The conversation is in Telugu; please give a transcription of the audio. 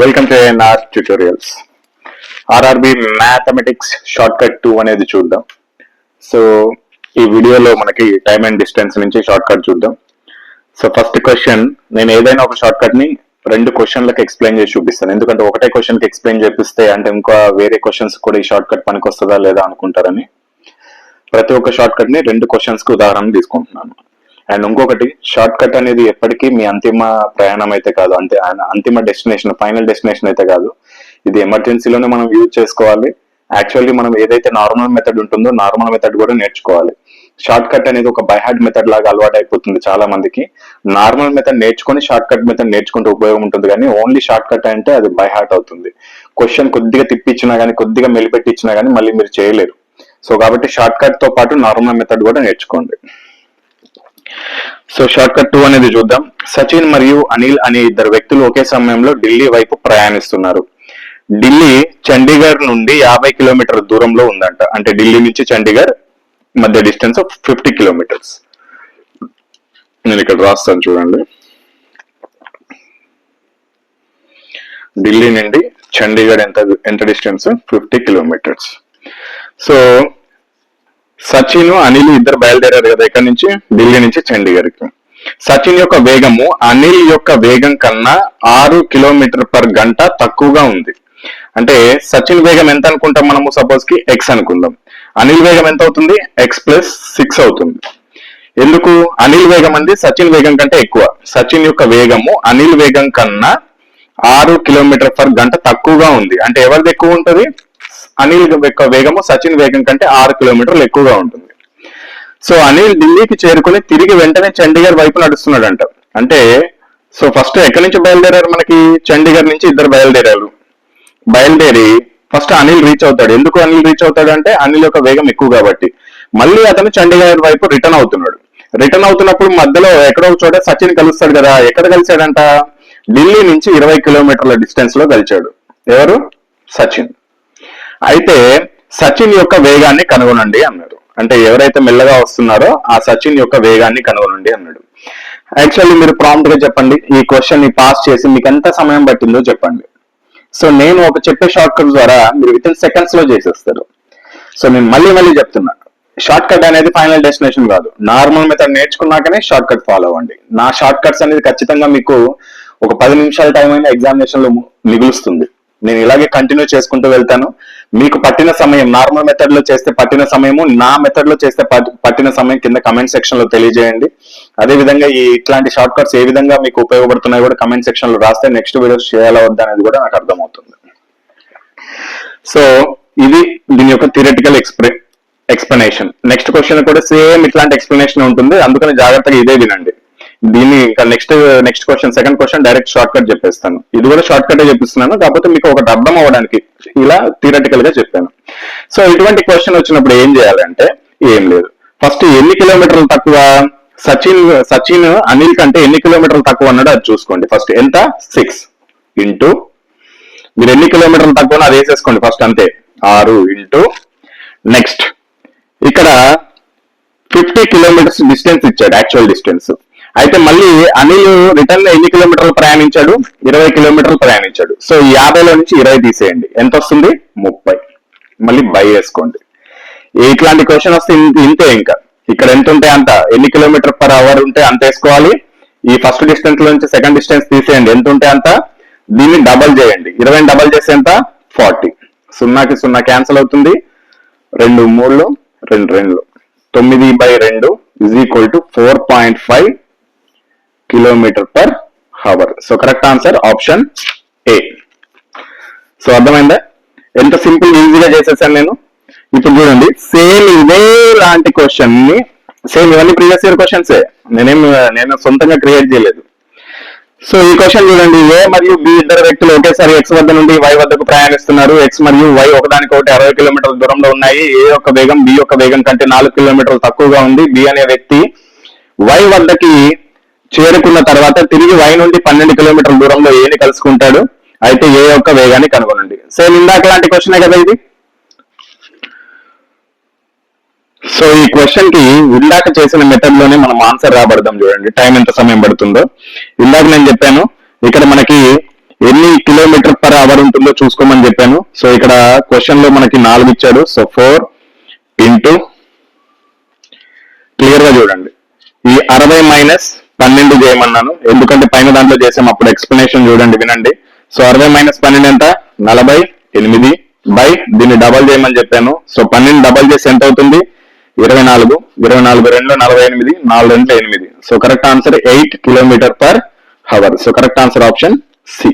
Welcome to N R tutorials R R B mathematics shortcut two అనేది చూద్దాం. సో ఈ వీడియోలో మనకి టైమ్ అండ్ డిస్టెన్స్ నుంచి షార్ట్ కట్ చూద్దాం. సో ఫస్ట్ క్వశ్చన్ నేను ఏదైనా ఒక షార్ట్ కట్ని రెండు క్వశ్చన్లకు ఎక్స్ప్లెయిన్ చేసి చూపిస్తాను. ఎందుకంటే ఒకటే క్వశ్చన్కి ఎక్స్ప్లెయిన్ చేపిస్తే అంటే ఇంకా వేరే క్వశ్చన్స్ కూడా ఈ షార్ట్ కట్ పనికి వస్తుందా లేదా అనుకుంటారని. ప్రతి ఒక్క షార్ట్ కట్ని రెండు క్వశ్చన్స్కి ఉదాహరణ తీసుకుంటున్నాను. అండ్ ఇంకొకటి షార్ట్ కట్ అనేది ఎప్పటికీ మీ అంతిమ ప్రయాణం అయితే కాదు. అంతే అంతిమ డెస్టినేషన్ ఫైనల్ డెస్టినేషన్ అయితే కాదు. ఇది ఎమర్జెన్సీలోనే మనం యూజ్ చేసుకోవాలి. యాక్చువల్లీ మనం ఏదైతే నార్మల్ మెథడ్ ఉంటుందో నార్మల్ మెథడ్ కూడా నేర్చుకోవాలి. షార్ట్ కట్ అనేది ఒక బైహార్డ్ మెథడ్ లాగా అలవాటు అయిపోతుంది చాలా మందికి నార్మల్ మెథడ్ నేర్చుకొని షార్ట్ కట్ మెథడ్ నేర్చుకుంటే ఉపయోగం ఉంటుంది కానీ ఓన్లీ షార్ట్ కట్ అంటే అది బైహార్ట్ అవుతుంది. క్వశ్చన్ కొద్దిగా తిప్పించినా కానీ కొద్దిగా మెలిపెట్టించినా కానీ మళ్ళీ మీరు చేయలేరు. సో కాబట్టి షార్ట్ కట్తో పాటు నార్మల్ మెథడ్ కూడా నేర్చుకోండి. సో షార్ట్ కట్ టూ అనేది చూద్దాం. సచిన్ మరియు అనిల్ అనే ఇద్దరు వ్యక్తులు ఒకే సమయంలో ఢిల్లీ వైపు ప్రయాణిస్తున్నారు. ఢిల్లీ చండీగఢ్ నుండి యాభై కిలోమీటర్ దూరంలో ఉందంట. అంటే ఢిల్లీ నుంచి చండీగఢ్ మధ్య డిస్టెన్స్ ఆఫ్ ఫిఫ్టీ కిలోమీటర్స్. నేను ఇక్కడ రాస్తాను చూడండి. ఢిల్లీ నుండి చండీగఢ్ ఎంత ఎంత distance? Fifty kilometres. So Sachin Anil ఇద్దరు బయలుదేరారు కదా ఇక్కడ నుంచి? ఢిల్లీ నుంచి చండీగఢ్కి సచిన్ యొక్క వేగము అనిల్ యొక్క వేగం కన్నా ఆరు కిలోమీటర్ పర్ గంట తక్కువగా ఉంది. అంటే సచిన్ వేగం ఎంత అనుకుంటాం మనము? సపోజ్కి ఎక్స్ అనుకుందాం. అనిల్ వేగం ఎంత అవుతుంది? ఎక్స్ ప్లస్ సిక్స్ అవుతుంది. ఎందుకు? అనిల్ వేగం అంది సచిన్ వేగం కంటే ఎక్కువ. సచిన్ యొక్క వేగము అనిల్ వేగం కన్నా ఆరు కిలోమీటర్ పర్ గంట తక్కువగా ఉంది. అంటే ఎవరిది ఎక్కువ ఉంటుంది? అనిల్ యొక్క వేగము సచిన్ వేగం కంటే ఆరు కిలోమీటర్లు ఎక్కువగా ఉంటుంది. సో అనిల్ ఢిల్లీకి చేరుకుని తిరిగి వెంటనే చండీగఢ్ వైపు నడుస్తున్నాడంట. అంటే సో ఫస్ట్ ఎక్కడి నుంచి బయలుదేరారు మనకి? చండీగఢ్ నుంచి ఇద్దరు బయలుదేరారు. బయలుదేరి ఫస్ట్ అనిల్ రీచ్ అవుతాడు. ఎందుకు అనిల్ రీచ్ అవుతాడు అంటే అనిల్ యొక్క వేగం ఎక్కువ కాబట్టి. మళ్ళీ అతను చండీగఢ్ వైపు రిటర్న్ అవుతున్నాడు. రిటర్న్ అవుతున్నప్పుడు మధ్యలో ఎక్కడో ఒక చోట సచిన్ కలుస్తాడు కదా ఎక్కడ కలిశాడంట? ఢిల్లీ నుంచి ఇరవై కిలోమీటర్ల డిస్టెన్స్లో కలిచాడు ఎవరు? సచిన్. అయితే సచిన్ యొక్క వేగాన్ని కనుగొనండి అన్నాడు. అంటే ఎవరైతే మెల్లగా వస్తున్నారో ఆ సచిన్ యొక్క వేగాన్ని కనుగొనండి అన్నాడు. యాక్చువల్లీ మీరు ప్రాంప్ట్గా చెప్పండి. ఈ క్వశ్చన్ని పాస్ చేసి మీకు ఎంత సమయం పట్టిందో చెప్పండి. సో నేను ఒక చెప్పే షార్ట్ కట్ ద్వారా మీరు విత్ ఇన్ సెకండ్స్లో చేసేస్తారు. సో నేను మళ్ళీ మళ్ళీ చెప్తున్నా. షార్ట్ కట్ అనేది ఫైనల్ డెస్టినేషన్ కాదు. నార్మల్ మెథడ్ నేర్చుకున్నాకనే షార్ట్ కట్ ఫాలో అవ్వండి. నా షార్ట్ కట్స్ అనేది ఖచ్చితంగా మీకు ఒక పది నిమిషాల టైం అయినా ఎగ్జామినేషన్లో మిగులుస్తుంది. నేను ఇలాగే కంటిన్యూ చేసుకుంటూ వెళ్తాను. మీకు పట్టిన సమయం నార్మల్ మెథడ్లో చేస్తే పట్టిన సమయము నా మెథడ్లో చేస్తే పట్టిన సమయం కింద కమెంట్ సెక్షన్లో తెలియజేయండి. అదే విధంగా ఈ ఇట్లాంటి షార్ట్ కట్స్ ఏ విధంగా మీకు ఉపయోగపడుతున్నాయి కూడా కమెంట్ సెక్షన్లో రాస్తే నెక్స్ట్ వీడియోస్ చేయాలా వద్దా అనేది కూడా నాకు అర్థమవుతుంది. సో ఇది దీని యొక్క థియరటికల్ ఎక్స్ప్రె ఎక్స్ప్లెనేషన్ నెక్స్ట్ క్వశ్చన్ కూడా సేమ్ ఇట్లాంటి ఎక్స్ప్లెనేషన్ ఉంటుంది. అందుకని జాగ్రత్తగా ఇదే వినండి. దీన్ని ఇంకా next next question second question direct shortcut చెప్పేస్తాను. ఇది కూడా షార్ట్ కట్ చెప్పిస్తున్నాను కాకపోతే మీకు ఒకటి అర్థం అవ్వడానికి ఇలా థియరటికల్గా చెప్పాను. సో ఇటువంటి క్వశ్చన్ వచ్చినప్పుడు ఏం చేయాలంటే ఏం లేదు. ఫస్ట్ ఎన్ని కిలోమీటర్లు తక్కువ? సచిన్ సచిన్ అనిల్ కంటే ఎన్ని కిలోమీటర్లు తక్కువ అన్నాడు అది చూసుకోండి. ఫస్ట్ ఎంత? సిక్స్ ఇంటూ మీరు ఎన్ని కిలోమీటర్లు తక్కువ అది వేసేసుకోండి ఫస్ట్ అంతే. ఆరు ఇంటూ నెక్స్ట్ ఇక్కడ ఫిఫ్టీ కిలోమీటర్స్ డిస్టెన్స్ ఇచ్చాడు యాక్చువల్ డిస్టెన్స్ అయితే మళ్ళీ అనిల్ రిటర్న్ ఎన్ని కిలోమీటర్లు ప్రయాణించాడు? ఇరవై కిలోమీటర్లు ప్రయాణించాడు. సో యాభైలో నుంచి ఇరవై తీసేయండి. ఎంత వస్తుంది? ముప్పై. మళ్ళీ బై వేసుకోండి. ఇట్లాంటి క్వశ్చన్ వస్తే ఇంతే ఇంకా. ఇక్కడ ఎంత ఉంటే అంత? ఎన్ని కిలోమీటర్ పర్ అవర్ ఉంటే అంత వేసుకోవాలి. ఈ ఫస్ట్ డిస్టెన్స్లో నుంచి సెకండ్ డిస్టెన్స్ తీసేయండి. ఎంత ఉంటే అంత? దీన్ని డబల్ చేయండి. ఇరవై డబల్ చేస్తే ఎంత? ఫార్టీ సున్నాకి సున్నా క్యాన్సిల్ అవుతుంది. రెండు మూడు రెండు రెండు తొమ్మిది బై రెండు is equal to four point five kilometre per hour. So correct answer option A so అర్థమైందా? ఎంత సింపుల్ ఈజీగా చేసేసాను నేను. ఇప్పుడు చూడండి సేమ్ ఇదే లాంటి క్వశ్చన్ని సేమ్ ఇవన్నీ ప్రీవియస్ ఇయర్ క్వశ్చన్స్ నేనేం నేను సొంతంగా క్రియేట్ చేయలేదు. సో ఈ క్వశ్చన్ చూడండి ఏ మరియు బి ఇద్దరు వ్యక్తులు ఒకేసారి ఎక్స్ వద్ద నుండి వై వద్దకు ప్రయాణిస్తున్నారు. ఎక్స్ మరియు వై ఒకదానికి ఒకటి అరవై కిలోమీటర్ల దూరంలో ఉన్నాయి. ఏ యొక్క వేగం బి యొక్క వేగం కంటే నాలుగు కిలోమీటర్లు తక్కువగా ఉంది. బి అనే వ్యక్తి వై వద్దకి చేరుకున్న తర్వాత తిరిగి వై నుండి పన్నెండు కిలోమీటర్ల దూరంలో ఏని కలుసుకుంటాడు? అయితే ఏ యొక్క వేగాన్ని కనుగొనండి. సేమ్ ఇందాక లాంటి క్వశ్చనే కదా ఇది? సో ఈ క్వశ్చన్కి ఇందాక చేసిన మెథడ్లోనే మనం ఆన్సర్ రాబడదాం చూడండి. టైం ఎంత సమయం పడుతుందో. ఇందాక నేను చెప్పాను ఇక్కడ మనకి ఎన్ని కిలోమీటర్ పర్ అవర్ ఉంటుందో చూసుకోమని చెప్పాను. సో ఇక్కడ క్వశ్చన్లో మనకి నాలుగు ఇచ్చాడు. సో ఫోర్ ఇంటూ క్లియర్గా చూడండి. ఈ అరవై మైనస్ పన్నెండు చేయమన్నాను. ఎందుకంటే పైన దాంట్లో చేసాం అప్పుడు ఎక్స్ప్లెనేషన్ చూడండి వినండి. సో అరవై మైనస్ పన్నెండు ఎంత? నలభై ఎనిమిది బై దీన్ని డబల్ చేయమని చెప్పాను. సో పన్నెండు డబల్ చేసి ఎంత అవుతుంది? ఇరవై నాలుగు. ఇరవై నాలుగు రెండు నలభై ఎనిమిది నాలుగు రెండు ఎనిమిది. So correct answer eight kilometre per hour so correct answer option C